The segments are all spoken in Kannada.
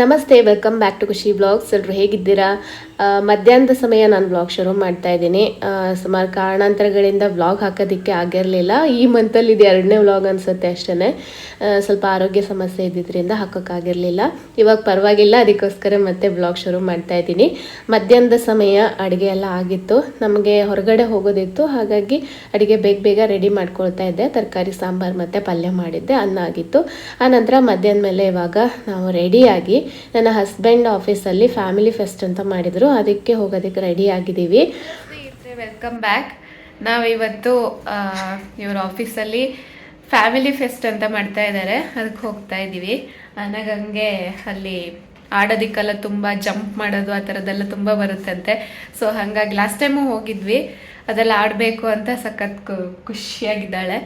ನಮಸ್ತೆ welcome back to Khushi blogs ಎಲ್ಲರೂ ಹೇಗಿದ್ದೀರಾ? ಮಧ್ಯಾಹ್ನದ ಸಮಯ ನಾನು ಬ್ಲಾಗ್ ಶುರು ಮಾಡ್ತಾ ಇದ್ದೀನಿ. ಸುಮಾರು ಕಾರಣಾಂತರಗಳಿಂದ ಬ್ಲಾಗ್ ಹಾಕೋದಕ್ಕೆ ಆಗಿರಲಿಲ್ಲ. ಈ ಮಂತಲ್ಲಿ ಇದು ಎರಡನೇ ವ್ಲಾಗ್ ಅನಿಸುತ್ತೆ ಅಷ್ಟೇ ಸ್ವಲ್ಪ ಆರೋಗ್ಯ ಸಮಸ್ಯೆ ಇದ್ದಿದ್ದರಿಂದ ಹಾಕೋಕ್ಕಾಗಿರಲಿಲ್ಲ. ಇವಾಗ ಪರವಾಗಿಲ್ಲ, ಅದಕ್ಕೋಸ್ಕರ ಮತ್ತೆ ಬ್ಲಾಗ್ ಶುರು ಮಾಡ್ತಾ ಇದ್ದೀನಿ. ಮಧ್ಯಾಹ್ನದ ಸಮಯ ಅಡುಗೆ ಎಲ್ಲ ಆಗಿತ್ತು. ನಮಗೆ ಹೊರಗಡೆ ಹೋಗೋದಿತ್ತು. ಹಾಗಾಗಿ ಅಡುಗೆ ಬೇಗ ಬೇಗ ರೆಡಿ ಮಾಡ್ಕೊಳ್ತಾ ಇದ್ದೆ. ತರಕಾರಿ, ಸಾಂಬಾರು ಮತ್ತು ಪಲ್ಯ ಮಾಡಿದ್ದೆ. ಅನ್ನ ಆಗಿತ್ತು. ಆನಂತರ ಮಧ್ಯಾಹ್ನ ಮೇಲೆ ಇವಾಗ ನಾವು ರೆಡಿಯಾಗಿ ನನ್ನ ಹಸ್ಬೆಂಡ್ ಆಫೀಸಲ್ಲಿ ಫ್ಯಾಮಿಲಿ ಫೆಸ್ಟ್ ಅಂತ ಮಾಡಿದರು. ಅದಕ್ಕೆ ಹೋಗೋದಕ್ಕೆ ರೆಡಿ ಆಗಿದ್ದೀವಿ. ವೆಲ್ಕಮ್ ಬ್ಯಾಕ್ ನಾವಿವತ್ತು ಇವ್ರ ಆಫೀಸಲ್ಲಿ ಫ್ಯಾಮಿಲಿ ಫೆಸ್ಟ್ ಅಂತ ಮಾಡ್ತಾ ಇದ್ದಾರೆ ಅದಕ್ಕೆ ಹೋಗ್ತಾ ಇದ್ದೀವಿ. ಅನಗಂಗೆ ಅಲ್ಲಿ ಆಡೋದಕ್ಕೆಲ್ಲ ತುಂಬ ಜಂಪ್ ಮಾಡೋದು, ಆ ಥರದ್ದೆಲ್ಲ ತುಂಬ ಬರುತ್ತಂತೆ. ಸೊ ಹಾಗಾಗಿ ಲಾಸ್ಟ್ ಟೈಮು ಹೋಗಿದ್ವಿ. ಅದೆಲ್ಲ ಆಡಬೇಕು ಅಂತ ಸಖತ್ ಖುಷಿಯಾಗಿದ್ದಾಳೆ.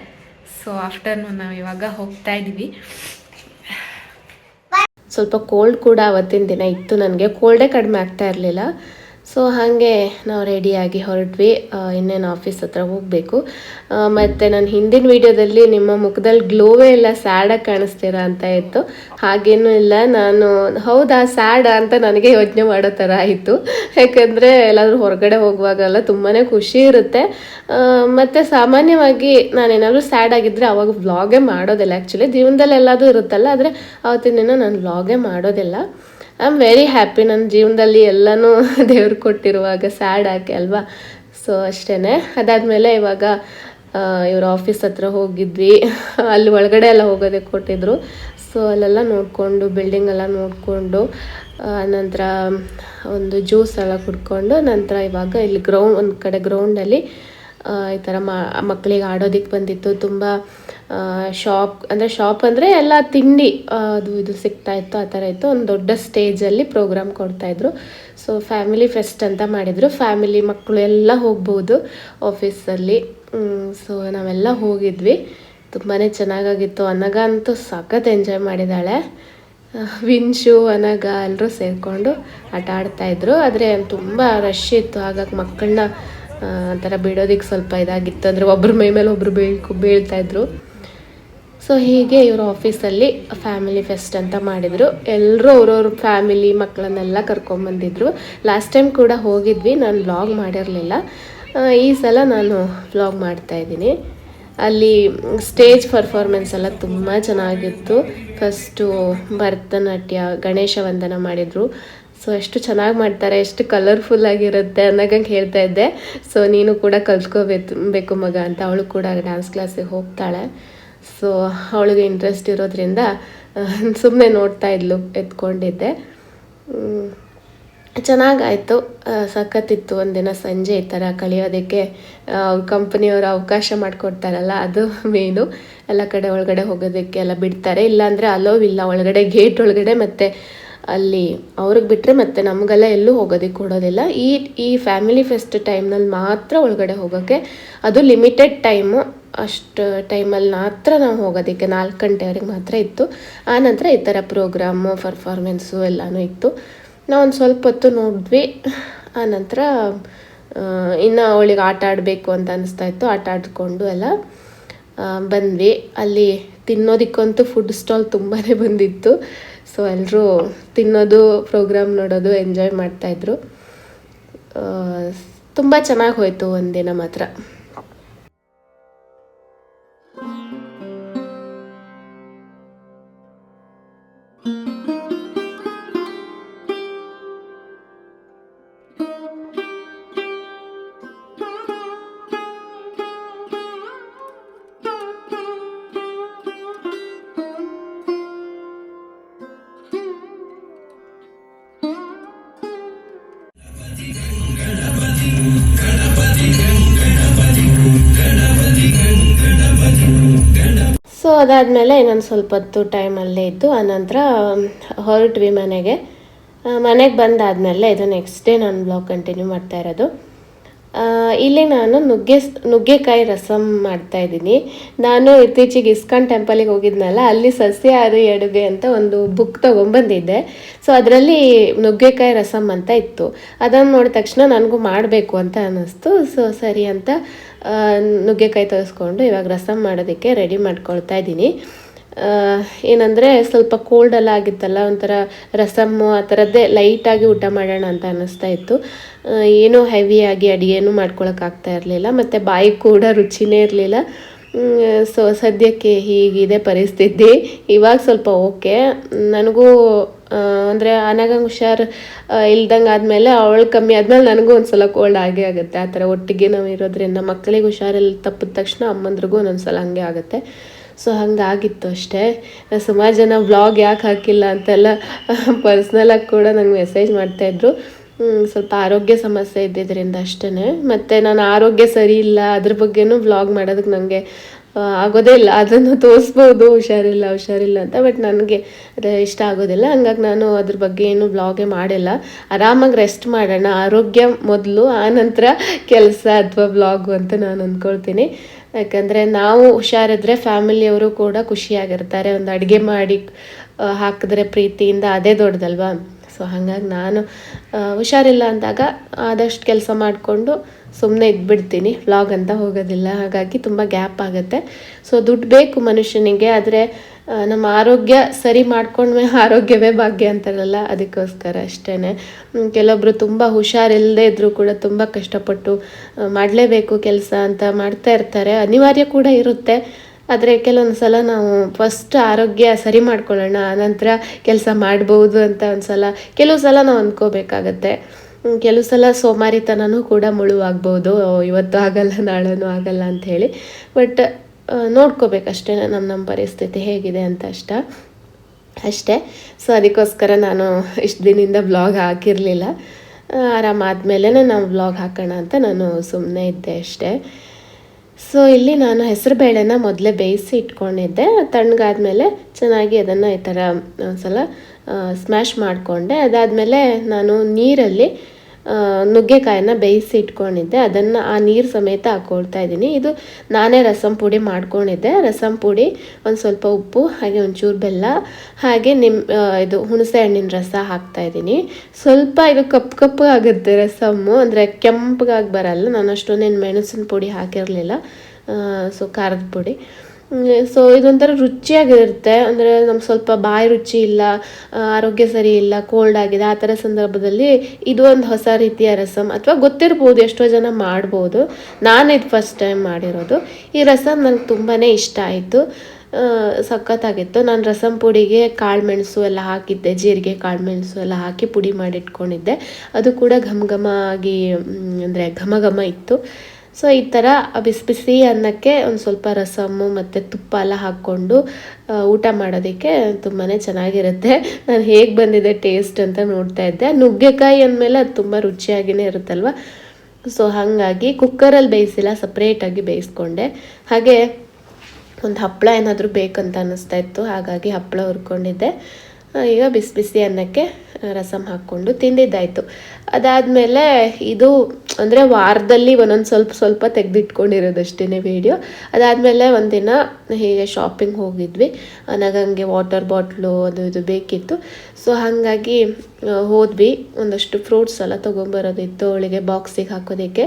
ಸೊ ಆಫ್ಟರ್ನೂನ್ ನಾವು ಇವಾಗ ಹೋಗ್ತಾ ಇದ್ದೀವಿ. ಸ್ವಲ್ಪ ಕೋಲ್ಡ್ ಕೂಡ ಅವತ್ತಿನ ದಿನ ಇತ್ತು ನನಗೆ. ಕೋಲ್ಡೇ ಕಡಿಮೆ ಆಗ್ತಾ ಇರಲಿಲ್ಲ. ಸೊ ಹಾಗೆ ನಾವು ರೆಡಿಯಾಗಿ ಹೊರಟ್ವಿ. ಇನ್ನೇನು ಆಫೀಸ್ ಹತ್ರ ಹೋಗಬೇಕು. ಮತ್ತು ನಾನು ಹಿಂದಿನ ವಿಡಿಯೋದಲ್ಲಿ ನಿಮ್ಮ ಮುಖದಲ್ಲಿ ಗ್ಲೋವೇ ಇಲ್ಲ ಸ್ಯಾಡಾಗಿ ಕಾಣಿಸ್ತೀರಾ ಅಂತ ಇತ್ತು. ಹಾಗೇನೂ ಇಲ್ಲ. ನಾನು, ಹೌದಾ ಸ್ಯಾಡ ಅಂತ ನನಗೆ ಯೋಚನೆ ಮಾಡೋ ಥರ ಆಯಿತು. ಯಾಕೆಂದರೆ ಎಲ್ಲಾದರೂ ಹೊರಗಡೆ ಹೋಗುವಾಗೆಲ್ಲ ತುಂಬಾ ಖುಷಿ ಇರುತ್ತೆ. ಮತ್ತು ಸಾಮಾನ್ಯವಾಗಿ ನಾನೇನಾದರೂ ಸ್ಯಾಡ್ ಆಗಿದ್ದರೆ ಅವಾಗ ವ್ಲಾಗೇ ಮಾಡೋದಿಲ್ಲ. ಆ್ಯಕ್ಚುಲಿ ಜೀವನದಲ್ಲಿ ಎಲ್ಲದೂ ಇರುತ್ತಲ್ಲ, ಆದರೆ ಅವತ್ತಿನ ನಾನು ವ್ಲಾಗೇ ಮಾಡೋದಿಲ್ಲ. ಐ ಆಮ್ ವೆರಿ ಹ್ಯಾಪಿ ನನ್ನ ಜೀವನದಲ್ಲಿ ಎಲ್ಲನೂ ದೇವ್ರು ಕೊಟ್ಟಿರುವಾಗ ಸ್ಯಾಡ್ ಆಕೆ ಅಲ್ವಾ? ಸೊ ಅಷ್ಟೇ ಅದಾದಮೇಲೆ ಇವಾಗ ಇವ್ರ ಆಫೀಸ್ ಹತ್ರ ಹೋಗಿದ್ವಿ. ಅಲ್ಲಿ ಒಳಗಡೆ ಎಲ್ಲ ಹೋಗೋದಕ್ಕೆ ಕೊಟ್ಟಿದ್ರು. ಸೊ ಅಲ್ಲೆಲ್ಲ ನೋಡಿಕೊಂಡು ಬಿಲ್ಡಿಂಗ್ ಎಲ್ಲ ನೋಡಿಕೊಂಡು ನಂತರ ಒಂದು ಜ್ಯೂಸ್ ಎಲ್ಲ ಕುಡ್ಕೊಂಡು, ನಂತರ ಇವಾಗ ಇಲ್ಲಿ ಗ್ರೌಂಡ್ ಒಂದು ಕಡೆ ಗ್ರೌಂಡಲ್ಲಿ ಈ ಥರ ಮಕ್ಕಳಿಗೆ ಆಡೋದಕ್ಕೆ ಬಂದಿತ್ತು. ತುಂಬ ಶಾಪ್ ಅಂದರೆ ಶಾಪ್ ಅಂದರೆ ಎಲ್ಲ ತಿಂಡಿ ಅದು ಇದು ಸಿಗ್ತಾ ಇತ್ತು, ಆ ಥರ ಇತ್ತು. ಒಂದು ದೊಡ್ಡ ಸ್ಟೇಜಲ್ಲಿ ಪ್ರೋಗ್ರಾಮ್ ಕೊಡ್ತಾಯಿದ್ರು ಸೊ ಫ್ಯಾಮಿಲಿ ಫೆಸ್ಟ್ ಅಂತ ಮಾಡಿದರು. ಫ್ಯಾಮಿಲಿ ಮಕ್ಕಳು ಎಲ್ಲ ಹೋಗ್ಬೋದು ಆಫೀಸಲ್ಲಿ ಸೊ ನಾವೆಲ್ಲ ಹೋಗಿದ್ವಿ. ತುಂಬಾ ಚೆನ್ನಾಗಾಗಿತ್ತು. ಅನಗ ಅಂತೂ ಸಖತ್ ಎಂಜಾಯ್ ಮಾಡಿದ್ದಾಳೆ ವಿನ್ಶು ಅನಗ ಎಲ್ಲರೂ ಸೇರಿಕೊಂಡು ಆಟ ಆಡ್ತಾಯಿದ್ರು ಆದರೆ ತುಂಬ ರಶ್ ಇತ್ತು. ಹಾಗಾಗಿ ಮಕ್ಕಳನ್ನ ಒಂಥರ ಬಿಡೋದಕ್ಕೆ ಸ್ವಲ್ಪ ಇದಾಗಿತ್ತು. ಅಂದರೆ ಒಬ್ಬರ ಮೈ ಮೇಲೆ ಒಬ್ಬರು ಬೀಳ್ಕು ಬೀಳ್ತಾಯಿದ್ರು ಸೊ ಹೀಗೆ ಇವರು ಆಫೀಸಲ್ಲಿ ಫ್ಯಾಮಿಲಿ ಫೆಸ್ಟ್ ಅಂತ ಮಾಡಿದರು. ಎಲ್ಲರೂ ಅವ್ರವ್ರ ಫ್ಯಾಮಿಲಿ ಮಕ್ಕಳನ್ನೆಲ್ಲ ಕರ್ಕೊಂಬಂದಿದ್ರು ಲಾಸ್ಟ್ ಟೈಮ್ ಕೂಡ ಹೋಗಿದ್ವಿ. ನಾನು ವ್ಲಾಗ್ ಮಾಡಿರಲಿಲ್ಲ. ಈ ಸಲ ನಾನು ವ್ಲಾಗ್ ಮಾಡ್ತಾಯಿದ್ದೀನಿ ಅಲ್ಲಿ ಸ್ಟೇಜ್ ಪರ್ಫಾರ್ಮೆನ್ಸ್ ಎಲ್ಲ ತುಂಬ ಚೆನ್ನಾಗಿತ್ತು. ಫಸ್ಟು ಭರತನಾಟ್ಯ, ಗಣೇಶ ವಂದನ ಮಾಡಿದರು. ಸೊ ಎಷ್ಟು ಚೆನ್ನಾಗಿ ಮಾಡ್ತಾರೆ, ಎಷ್ಟು ಕಲರ್ಫುಲ್ ಆಗಿರುತ್ತೆ ಅನ್ನೋಂಗೆ ಹೇಳ್ತಾ ಇದ್ದೆ. ಸೊ ನೀನು ಕೂಡ ಕಲ್ತ್ಕೋಬೇಕು ಬೇಕು ಮಗ ಅಂತ ಅವಳು ಕೂಡ ಡ್ಯಾನ್ಸ್ ಕ್ಲಾಸಿಗೆ ಹೋಗ್ತಾಳೆ. ಸೊ ಅವಳಿಗೆ ಇಂಟ್ರೆಸ್ಟ್ ಇರೋದ್ರಿಂದ ಸುಮ್ಮನೆ ನೋಡ್ತಾ ಇದ್ಲು, ಎತ್ಕೊಂಡಿದ್ದೆ. ಚೆನ್ನಾಗಾಯಿತು. ಸಖತ್ತಿತ್ತು. ಒಂದಿನ ಸಂಜೆ ಈ ಥರ ಕಳಿಯೋದಕ್ಕೆ ಅವ್ರ ಕಂಪ್ನಿಯವರು ಅವಕಾಶ ಮಾಡಿಕೊಡ್ತಾರಲ್ಲ, ಅದು ಮೇನು ಎಲ್ಲ ಕಡೆ ಒಳಗಡೆ ಹೋಗೋದಕ್ಕೆ ಎಲ್ಲ ಬಿಡ್ತಾರೆ. ಇಲ್ಲಾಂದರೆ ಅಲೋವಿಲ್ಲ ಒಳಗಡೆ ಗೇಟ್ ಒಳಗಡೆ ಮತ್ತು ಅಲ್ಲಿ ಅವ್ರಿಗೆ ಬಿಟ್ಟರೆ ಮತ್ತೆ ನಮಗೆಲ್ಲ ಎಲ್ಲೂ ಹೋಗೋದಕ್ಕೆ ಕೊಡೋದಿಲ್ಲ. ಈ ಈ ಫ್ಯಾಮಿಲಿ ಫೆಸ್ಟ್ ಟೈಮ್ನಲ್ಲಿ ಮಾತ್ರ ಒಳಗಡೆ ಹೋಗೋಕ್ಕೆ ಅದು ಲಿಮಿಟೆಡ್ ಟೈಮು ಅಷ್ಟು ಟೈಮಲ್ಲಿ ಮಾತ್ರ ನಾವು ಹೋಗೋದಕ್ಕೆ ನಾಲ್ಕು ಗಂಟೆವರೆಗೆ ಮಾತ್ರ ಇತ್ತು. ಆನಂತರ ಈ ಥರ ಪ್ರೋಗ್ರಾಮು ಪರ್ಫಾರ್ಮೆನ್ಸು ಎಲ್ಲನೂ ಇತ್ತು. ನಾವು ಒಂದು ಸ್ವಲ್ಪ ಹೊತ್ತು ನೋಡಿದ್ವಿ. ಆನಂತರ ಇನ್ನು ಅವಳಿಗೆ ಆಟ ಆಡಬೇಕು ಅಂತ ಅನಿಸ್ತಾ ಇತ್ತು. ಆಟ ಆಡಿಕೊಂಡು ಎಲ್ಲ ಆ, ಬಂದ್ವಿ. ಅಲ್ಲಿ ತಿನ್ನೋದಕ್ಕಂತೂ ಫುಡ್ ಸ್ಟಾಲ್ ತುಂಬಾ ಬಂದಿತ್ತು. ಸೊ ಎಲ್ಲರೂ ತಿನ್ನೋದು ಪ್ರೋಗ್ರಾಮ್ ನೋಡೋದು ಎಂಜಾಯ್ ಮಾಡ್ತಾಯಿದ್ರು ತುಂಬ ಚೆನ್ನಾಗಿ ಹೋಯಿತು ಒಂದಿನ ಮಾತ್ರ. ಸೊ ಅದಾದಮೇಲೆ ಇನ್ನೊಂದು ಸ್ವಲ್ಪ ಹೊತ್ತು ಟೈಮಲ್ಲೇ ಇದ್ದು, ಆನಂತರ ಹೊರಟ್ವಿ ಮನೆಗೆ. ಮನೆಗೆ ಬಂದಾದಮೇಲೆ ಇದು ನೆಕ್ಸ್ಟ್ ಡೇ ನಾನು ಬ್ಲಾಗ್ ಕಂಟಿನ್ಯೂ ಮಾಡ್ತಾ ಇರೋದು. ಇಲ್ಲಿ ನಾನು ನುಗ್ಗೆ, ನುಗ್ಗೆಕಾಯಿ ರಸಂ ಮಾಡ್ತಾ ಇದ್ದೀನಿ. ನಾನು ಇತ್ತೀಚೆಗೆ ಇಸ್ಕಾನ್ ಟೆಂಪಲಿಗೆ ಹೋಗಿದ್ನಲ್ಲ, ಅಲ್ಲಿ ಸಸ್ಯಹಾರಿ ಅಡುಗೆ ಅಂತ ಒಂದು ಬುಕ್ ತೊಗೊಂಬಂದಿದ್ದೆ. ಸೊ ಅದರಲ್ಲಿ ನುಗ್ಗೆಕಾಯಿ ರಸಮ್ ಅಂತ ಇತ್ತು. ಅದನ್ನು ನೋಡಿದ ತಕ್ಷಣ ನನಗೂ ಮಾಡಬೇಕು ಅಂತ ಅನ್ನಿಸ್ತು. ಸೊ ಸರಿ ಅಂತ ನುಗ್ಗೆಕಾಯಿ ತರಿಸ್ಕೊಂಡು ಇವಾಗ ರಸಮ್ ಮಾಡೋದಕ್ಕೆ ರೆಡಿ ಮಾಡ್ಕೊಳ್ತಾ ಇದ್ದೀನಿ. ಏನಂದರೆ ಸ್ವಲ್ಪ ಕೋಲ್ಡ್ ಎಲ್ಲ ಆಗಿತ್ತಲ್ಲ, ಒಂಥರ ರಸಮ್ಮು ಆ ಥರದ್ದೇ ಲೈಟಾಗಿ ಊಟ ಮಾಡೋಣ ಅಂತ ಅನ್ನಿಸ್ತಾ ಇತ್ತು. ಏನೂ ಹೆವಿಯಾಗಿ ಅಡುಗೆನೂ ಮಾಡ್ಕೊಳಕ್ಕಾಗ್ತಾ ಇರಲಿಲ್ಲ, ಮತ್ತು ಬಾಯಿ ಕೂಡ ರುಚಿನೇ ಇರಲಿಲ್ಲ. ಸೊ ಸದ್ಯಕ್ಕೆ ಹೀಗಿದೆ ಪರಿಸ್ಥಿತಿ. ಇವಾಗ ಸ್ವಲ್ಪ ಓಕೆ ನನಗೂ ಅಂದರೆ ಅನಗಂಗೆ ಹುಷಾರು ಇಲ್ದಂಗೆ ಆದಮೇಲೆ ಅವಳು ಕಮ್ಮಿ ಆದಮೇಲೆ ನನಗೂ ಒಂದ್ಸಲ ಕೋಲ್ಡ್ ಆಗೇ ಆಗುತ್ತೆ. ಆ ಥರ ಒಟ್ಟಿಗೆ ನಾವು ಇರೋದ್ರಿಂದ ಮಕ್ಕಳಿಗೆ ಹುಷಾರಿಲ್ಲ ತಪ್ಪಿದ ತಕ್ಷಣ ಅಮ್ಮಂದ್ರಿಗೂ ಒಂದೊಂದ್ಸಲ ಹಂಗೆ ಆಗುತ್ತೆ. ಸೊ ಹಂಗಾಗಿತ್ತು ಅಷ್ಟೇ. ಸುಮಾರು ಜನ ವ್ಲಾಗ್ ಯಾಕೆ ಹಾಕಿಲ್ಲ ಅಂತೆಲ್ಲ ಪರ್ಸ್ನಲಾಗಿ ಕೂಡ ನಂಗೆ ಮೆಸೇಜ್ ಮಾಡ್ತಾಯಿದ್ರು ಸ್ವಲ್ಪ ಆರೋಗ್ಯ ಸಮಸ್ಯೆ ಇದ್ದಿದ್ದರಿಂದ ಅಷ್ಟೇ ಮತ್ತು ನಾನು ಆರೋಗ್ಯ ಸರಿ ಇಲ್ಲ, ಅದ್ರ ಬಗ್ಗೆನೂ ವ್ಲಾಗ್ ಮಾಡೋದಕ್ಕೆ ನನಗೆ ಆಗೋದೇ ಇಲ್ಲ. ಅದನ್ನು ತೋರಿಸ್ಬೋದು. ಹುಷಾರಿಲ್ಲ ಹುಷಾರಿಲ್ಲ ಅಂತ. ಬಟ್ ನನಗೆ ಅದು ಇಷ್ಟ ಆಗೋದಿಲ್ಲ. ಹಂಗಾಗಿ ನಾನು ಅದ್ರ ಬಗ್ಗೆ ಏನು ಬ್ಲಾಗೇ ಮಾಡಿಲ್ಲ. ಆರಾಮಾಗಿ ರೆಸ್ಟ್ ಮಾಡೋಣ. ಆರೋಗ್ಯ ಮೊದಲು ಆನಂತರ ಕೆಲಸ ಅಥವಾ ಬ್ಲಾಗು ಅಂತ ನಾನು ಅಂದ್ಕೊಳ್ತೀನಿ ಯಾಕಂದರೆ ನಾವು ಹುಷಾರಿದ್ರೆ ಫ್ಯಾಮಿಲಿಯವರು ಕೂಡ ಖುಷಿಯಾಗಿರ್ತಾರೆ. ಒಂದು ಅಡುಗೆ ಮಾಡಿ ಹಾಕಿದ್ರೆ ಪ್ರೀತಿಯಿಂದ ಅದೇ ದೊಡ್ಡದಲ್ವಾ? ಸೊ ಹಾಗಾಗಿ ನಾನು ಹುಷಾರಿಲ್ಲ ಅಂದಾಗ ಆದಷ್ಟು ಕೆಲಸ ಮಾಡಿಕೊಂಡು ಸುಮ್ಮನೆ ಇದ್ಬಿಡ್ತೀನಿ ವ್ಲಾಗ್ ಅಂತ ಹೋಗೋದಿಲ್ಲ. ಹಾಗಾಗಿ ತುಂಬ ಗ್ಯಾಪ್ ಆಗುತ್ತೆ. ಸೊ ದುಡ್ಡು ಬೇಕು ಮನುಷ್ಯನಿಗೆ, ಆದರೆ ನಮ್ಮ ಆರೋಗ್ಯ ಸರಿ ಮಾಡ್ಕೊಂಡ್ಮೇಲೆ ಆರೋಗ್ಯವೇ ಭಾಗ್ಯ ಅಂತಾರಲ್ಲ, ಅದಕ್ಕೋಸ್ಕರ ಅಷ್ಟೇ ಕೆಲವೊಬ್ರು ತುಂಬ ಹುಷಾರಿಲ್ಲದೆ ಇದ್ದರೂ ಕೂಡ ತುಂಬ ಕಷ್ಟಪಟ್ಟು ಮಾಡಲೇಬೇಕು ಕೆಲಸ ಅಂತ ಮಾಡ್ತಾ ಇರ್ತಾರೆ. ಅನಿವಾರ್ಯ ಕೂಡ ಇರುತ್ತೆ. ಆದರೆ, ಕೆಲವೊಂದು ಸಲ ನಾವು ಫಸ್ಟ್ ಆರೋಗ್ಯ ಸರಿ ಮಾಡ್ಕೊಳ್ಳೋಣ, ಆನಂತರ ಕೆಲಸ ಮಾಡ್ಬೋದು ಅಂತ ಒಂದು ಸಲ ಕೆಲವು ಸಲ ನಾವು ಅಂದ್ಕೋಬೇಕಾಗತ್ತೆ ಕೆಲವು ಸಲ ಸೋಮಾರಿತನನೂ ಕೂಡ ಮುಳುವಾಗ್ಬೋದು. ಇವತ್ತು ಆಗಲ್ಲ, ನಾಳೆನೂ ಆಗಲ್ಲ ಅಂತ ಹೇಳಿ. ಬಟ್ ನೋಡ್ಕೋಬೇಕಷ್ಟೇ ನಮ್ಮ ನಮ್ಮ ಪರಿಸ್ಥಿತಿ ಹೇಗಿದೆ ಅಂತ ಅಷ್ಟ. ಅಷ್ಟೇ. ಸೊ ಅದಕ್ಕೋಸ್ಕರ ನಾನು ಇಷ್ಟು ದಿನದಿಂದ ಬ್ಲಾಗ್ ಹಾಕಿರಲಿಲ್ಲ. ಆರಾಮಾದ್ಮೇಲೆ ನಾವು ಬ್ಲಾಗ್ ಹಾಕೋಣ ಅಂತ ನಾನು ಸುಮ್ಮನೆ ಇದ್ದೆ ಅಷ್ಟೇ. ಸೊ ಇಲ್ಲಿ ನಾನು ಹೆಸರು ಬೇಳೆನ ಮೊದಲೇ ಬೇಯಿಸಿ ಇಟ್ಕೊಂಡಿದ್ದೆ. ತಣ್ಣಗಾದ್ಮೇಲೆ ಚೆನ್ನಾಗಿ ಅದನ್ನು ಈ ಥರ ಒಂದ್ಸಲ ಸ್ಮ್ಯಾಶ್ ಮಾಡಿಕೊಂಡೆ. ಅದಾದಮೇಲೆ ನಾನು ನೀರಲ್ಲಿ ನುಗ್ಗೆಕಾಯನ್ನ ಬೇಯಿಸಿ ಇಟ್ಕೊಂಡಿದ್ದೆ. ಅದನ್ನು ಆ ನೀರು ಸಮೇತ ಹಾಕ್ಕೊಳ್ತಾ ಇದ್ದೀನಿ. ಇದು ನಾನೇ ರಸಂ ಪುಡಿ ಮಾಡ್ಕೊಂಡಿದ್ದೆ. ರಸಂ ಪುಡಿ, ಒಂದು ಸ್ವಲ್ಪ ಉಪ್ಪು, ಹಾಗೆ ಒಂಚೂರು ಬೆಲ್ಲ, ಹಾಗೆ ನಿಮ್ಮ ಇದು ಹುಣಸೆ ಹಣ್ಣಿನ ರಸ ಹಾಕ್ತಾ ಇದ್ದೀನಿ. ಸ್ವಲ್ಪ ಇದು ಕಪ್ಪು ಕಪ್ಪು ಆಗುತ್ತೆ ರಸಮ್ಮು. ಅಂದರೆ ಕೆಂಪಗಾಗಿ ಬರಲ್ಲ. ನಾನು ಅಷ್ಟೊಂದೇನು ಮೆಣಸಿನ ಪುಡಿ ಹಾಕಿರಲಿಲ್ಲ. ಸೊ ಖಾರದ ಪುಡಿ. ಸೊ ಇದೊಂಥರ ರುಚಿಯಾಗಿರುತ್ತೆ. ಅಂದರೆ ನಮ್ಗೆ ಸ್ವಲ್ಪ ಬಾಯಿ ರುಚಿ ಇಲ್ಲ ಆರೋಗ್ಯ ಸರಿ ಇಲ್ಲ ಕೋಲ್ಡ್ ಆಗಿದೆ, ಆ ಥರ ಸಂದರ್ಭದಲ್ಲಿ ಇದು ಒಂದು ಹೊಸ ರೀತಿಯ ರಸಮ್ ಅಥವಾ ಗೊತ್ತಿರ್ಬೋದು ಎಷ್ಟೋ ಜನ ಮಾಡ್ಬೋದು. ನಾನು ಇದು ಫಸ್ಟ್ ಟೈಮ್ ಮಾಡಿರೋದು. ಈ ರಸಮ್ ನನಗೆ ತುಂಬಾ ಇಷ್ಟ ಆಯಿತು. ಸಖತ್ತಾಗಿತ್ತು. ನಾನು ರಸಂ ಪುಡಿಗೆ ಕಾಳು ಮೆಣಸು ಎಲ್ಲ ಹಾಕಿದ್ದೆ, ಜೀರಿಗೆ ಕಾಳು ಮೆಣಸು ಎಲ್ಲ ಹಾಕಿ ಪುಡಿ ಮಾಡಿಟ್ಕೊಂಡಿದ್ದೆ. ಅದು ಕೂಡ ಘಮ ಘಮ ಆಗಿ ಅಂದರೆ ಘಮ ಘಮ ಇತ್ತು. ಸೊ, ಈ ಥರ ಬಿಸಿ ಬಿಸಿ ಅನ್ನಕ್ಕೆ ಒಂದು ಸ್ವಲ್ಪ ರಸಮ್ಮು ಮತ್ತು ತುಪ್ಪ ಎಲ್ಲ ಹಾಕ್ಕೊಂಡು ಊಟ ಮಾಡೋದಕ್ಕೆ ತುಂಬಾ ಚೆನ್ನಾಗಿರುತ್ತೆ. ನಾನು ಹೇಗೆ ಬಂದಿದೆ ಟೇಸ್ಟ್ ಅಂತ ನೋಡ್ತಾ ಇದ್ದೆ. ನುಗ್ಗೆಕಾಯಿ ಅಂದಮೇಲೆ ಅದು ತುಂಬ ರುಚಿಯಾಗಿಯೇ ಇರುತ್ತಲ್ವ? ಸೊ, ಹಾಗಾಗಿ ಕುಕ್ಕರಲ್ಲಿ ಬೇಯಿಸಿಲ್ಲ ಸಪ್ರೇಟಾಗಿ ಬೇಯಿಸ್ಕೊಂಡೆ. ಹಾಗೆ ಒಂದು ಹಪ್ಪಳ ಏನಾದರೂ ಬೇಕಂತ ಅನ್ನಿಸ್ತಾ ಇತ್ತು. ಹಾಗಾಗಿ ಹಪ್ಪಳ ಹುರ್ಕೊಂಡಿದ್ದೆ. ಈಗ ಬಿಸಿ ಬಿಸಿ ಅನ್ನಕ್ಕೆ ರಸಮ್ ಹಾಕ್ಕೊಂಡು ತಿಂದಿದ್ದಾಯಿತು. ಅದಾದಮೇಲೆ ಇದು, ಅಂದರೆ ವಾರದಲ್ಲಿ ಒಂದೊಂದು ಸ್ವಲ್ಪ ಸ್ವಲ್ಪ ತೆಗೆದಿಟ್ಕೊಂಡಿರೋದಷ್ಟೇ ವೀಡಿಯೋ ಅದಾದಮೇಲೆ ಒಂದಿನ ಹೀಗೆ ಶಾಪಿಂಗ್ ಹೋಗಿದ್ವಿ. ನನಗಂಗೆ ವಾಟರ್ ಬಾಟ್ಲು ಅದು ಇದು ಬೇಕಿತ್ತು. ಸೊ ಹಾಗಾಗಿ ಹೋದ್ವಿ. ಒಂದಷ್ಟು ಫ್ರೂಟ್ಸ್ ಎಲ್ಲ ತೊಗೊಂಬರೋದಿತ್ತು. ಅವಳಿಗೆ ಬಾಕ್ಸಿಗೆ ಹಾಕೋದಕ್ಕೆ.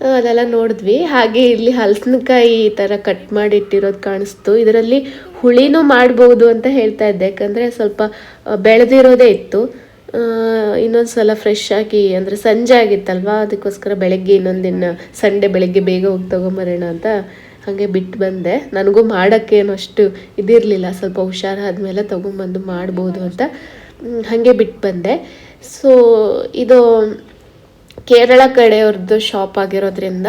ಅದೆಲ್ಲ ನೋಡಿದ್ವಿ. ಹಾಗೆ ಇಲ್ಲಿ ಹಲಸಿನಕಾಯಿ ಈ ಥರ ಕಟ್ ಮಾಡಿ ಇಟ್ಟಿರೋದು ಕಾಣಿಸ್ತು. ಇದರಲ್ಲಿ ಹುಳಿನೂ ಮಾಡ್ಬೋದು ಅಂತ ಹೇಳ್ತಾ ಇದ್ದೆ. ಯಾಕಂದರೆ ಸ್ವಲ್ಪ ಬೆಳೆದಿರೋದೇ ಇತ್ತು. ಇನ್ನೊಂದು ಸಲ ಫ್ರೆಶ್ ಆಗಿ, ಅಂದರೆ ಸಂಜೆ ಆಗಿತ್ತಲ್ವಾ? ಅದಕ್ಕೋಸ್ಕರ ಬೆಳಗ್ಗೆ ಇನ್ನೊಂದಿನ ಸಂಡೇ ಬೆಳಗ್ಗೆ ಬೇಗ ಹೋಗಿ ತೊಗೊಂಬರೋಣ ಅಂತ ಹಾಗೆ ಬಿಟ್ಟು ಬಂದೆ. ನನಗೂ ಮಾಡೋಕ್ಕೇನು ಅಷ್ಟು ಇದಿರಲಿಲ್ಲ. ಸ್ವಲ್ಪ ಹುಷಾರಾದಮೇಲೆ ತೊಗೊಂಬಂದು ಮಾಡ್ಬೋದು ಅಂತ ಹಾಗೆ ಬಿಟ್ಟು ಬಂದೆ. ಸೊ ಇದು ಕೇರಳ ಕಡೆಯವ್ರದ್ದು ಶಾಪ್ ಆಗಿರೋದ್ರಿಂದ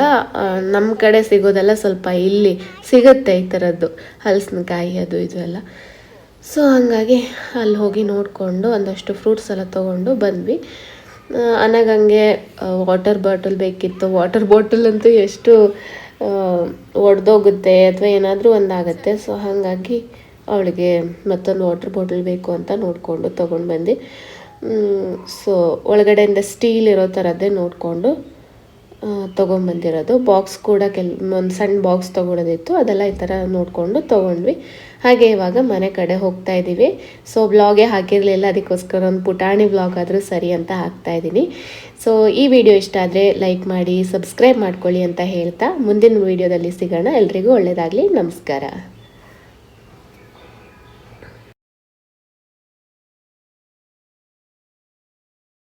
ನಮ್ಮ ಕಡೆ ಸಿಗೋದೆಲ್ಲ ಸ್ವಲ್ಪ ಇಲ್ಲಿ ಸಿಗುತ್ತೆ ಈ ಥರದ್ದು ಹಲಸಿನಕಾಯಿ ಅದು ಇದು ಎಲ್ಲ. ಸೊ ಹಂಗಾಗಿ ಅಲ್ಲಿ ಹೋಗಿ ನೋಡಿಕೊಂಡು ಒಂದಷ್ಟು ಫ್ರೂಟ್ಸ್ ಎಲ್ಲ ತೊಗೊಂಡು ಬಂದ್ವಿ. ಅನಗಂಗೆ ವಾಟರ್ ಬಾಟಲ್ ಬೇಕಿತ್ತು. ವಾಟರ್ ಬಾಟಲ್ ಅಂತೂ ಎಷ್ಟು ಒಡೆದೋಗುತ್ತೆ ಅಥವಾ ಏನಾದರೂ ಒಂದಾಗುತ್ತೆ. ಸೊ ಹಾಗಾಗಿ ಅವಳಿಗೆ ಮತ್ತೊಂದು ವಾಟರ್ ಬಾಟಲ್ ಬೇಕು ಅಂತ ನೋಡಿಕೊಂಡು ತೊಗೊಂಡು ಬಂದು ಸೊ ಒಳಗಡೆಯಿಂದ ಸ್ಟೀಲ್ ಇರೋ ಥರದ್ದೇ ನೋಡಿಕೊಂಡು ತೊಗೊಂಬಂದಿರೋದು. ಬಾಕ್ಸ್ ಕೂಡ ಕೆಲ್, ಒಂದು ಸಣ್ಣ ಬಾಕ್ಸ್ ತೊಗೊಳೋದಿತ್ತು, ಅದೆಲ್ಲ ಈ ಥರ ನೋಡಿಕೊಂಡು ತೊಗೊಂಡ್ವಿ. ಹಾಗೆ ಇವಾಗ ಮನೆ ಕಡೆ ಹೋಗ್ತಾ ಇದ್ದೀವಿ ಸೊ ಬ್ಲಾಗೇ ಹಾಕಿರಲಿಲ್ಲ, ಅದಕ್ಕೋಸ್ಕರ ಒಂದು ಪುಟಾಣಿ ಬ್ಲಾಗ್ ಆದರೂ ಸರಿ ಅಂತ ಹಾಕ್ತಾ ಇದ್ದೀನಿ ಸೊ ಈ ವಿಡಿಯೋ ಇಷ್ಟ ಆದರೆ ಲೈಕ್ ಮಾಡಿ ಸಬ್ಸ್ಕ್ರೈಬ್ ಮಾಡ್ಕೊಳ್ಳಿ ಅಂತ ಹೇಳ್ತಾ, ಮುಂದಿನ ವಿಡಿಯೋದಲ್ಲಿ ಸಿಗೋಣ. ಎಲ್ರಿಗೂ ಒಳ್ಳೆಯದಾಗಲಿ ನಮಸ್ಕಾರ.